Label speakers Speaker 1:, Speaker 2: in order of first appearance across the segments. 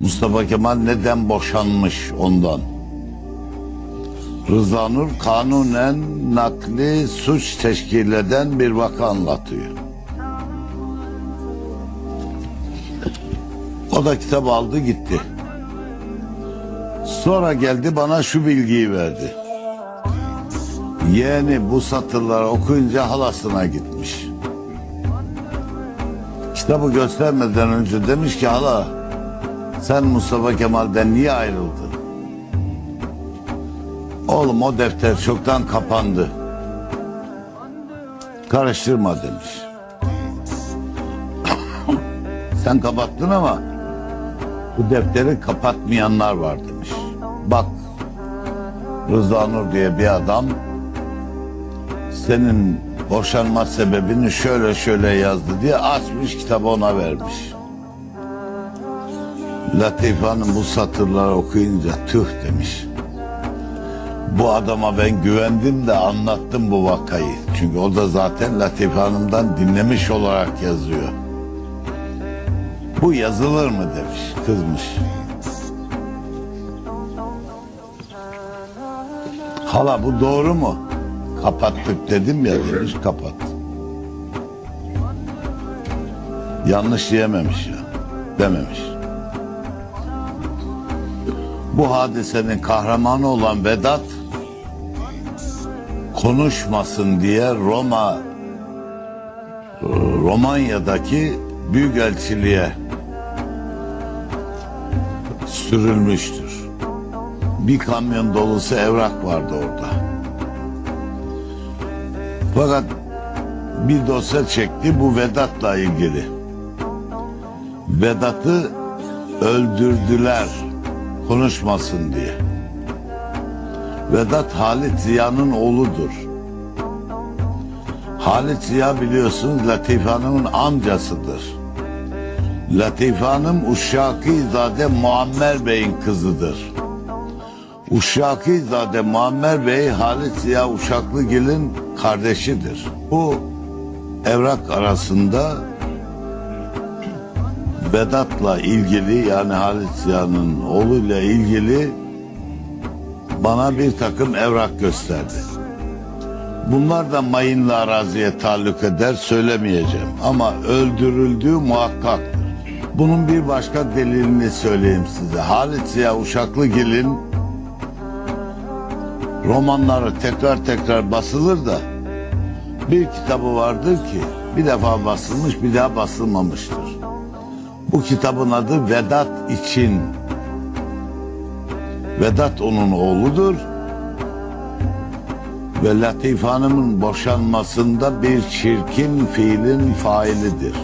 Speaker 1: Mustafa Kemal neden boşanmış ondan? Rıza Nur kanunen nakli suç teşkil eden bir vaka anlatıyor. O da kitabı aldı gitti. Sonra geldi bana şu bilgiyi verdi. Yeğeni bu satırları okuyunca halasına gitmiş. Kitabı göstermeden önce demiş ki hala sen Mustafa Kemal'den niye ayrıldın? Oğlum o defter çoktan kapandı. Karıştırma demiş. sen kapattın ama bu defteri kapatmayanlar var demiş. Bak Rıza Nur diye bir adam senin boşanma sebebini şöyle şöyle yazdı diye açmış kitabı ona vermiş. Latife Hanım bu satırları okuyunca tüh demiş. Bu adama ben güvendim de anlattım bu vakayı. Çünkü o da zaten Latife Hanım'dan dinlemiş olarak yazıyor. Bu yazılır mı demiş, kızmış. Hala bu doğru mu? Kapattık dedim ya demiş kapat. Yanlış diyememiş ya. Dememiş. Bu hadisenin kahramanı olan Vedat konuşmasın diye Roma Romanya'daki büyükelçiliğe sürülmüştür. Bir kamyon dolusu evrak vardı orada. Fakat bir dosya çekti bu Vedat'la ilgili. Vedat'ı öldürdüler konuşmasın diye. Vedat Halit Ziya'nın oğludur. Halit Ziya biliyorsunuz Latife Hanım'ın amcasıdır. Latife Hanım Uşşakizade Muammer Bey'in kızıdır. Uşşakizade Muammer Bey Halit Ziya Uşaklıgil'in kardeşidir. Bu evrak arasında Vedat'la ilgili yani Halit Ziya'nın oğluyla ilgili bana bir takım evrak gösterdi. Bunlar da mayınlı araziye taalluk eder söylemeyeceğim ama öldürüldüğü muhakkaktır. Bunun bir başka delilini söyleyeyim size. Halit Ziya Uşaklıgil'in romanları tekrar tekrar basılır da bir kitabı vardır ki bir defa basılmış bir daha basılmamıştır. Bu kitabın adı Vedat için. Vedat onun oğludur. Ve Latife Hanım'ın boşanmasında bir çirkin fiilin failidir.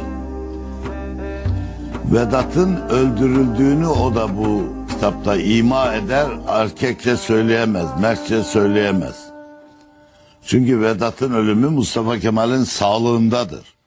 Speaker 1: Vedat'ın öldürüldüğünü o da bu kitapta ima eder, erkekçe söyleyemez, mertçe söyleyemez. Çünkü Vedat'ın ölümü Mustafa Kemal'in sağlığındadır.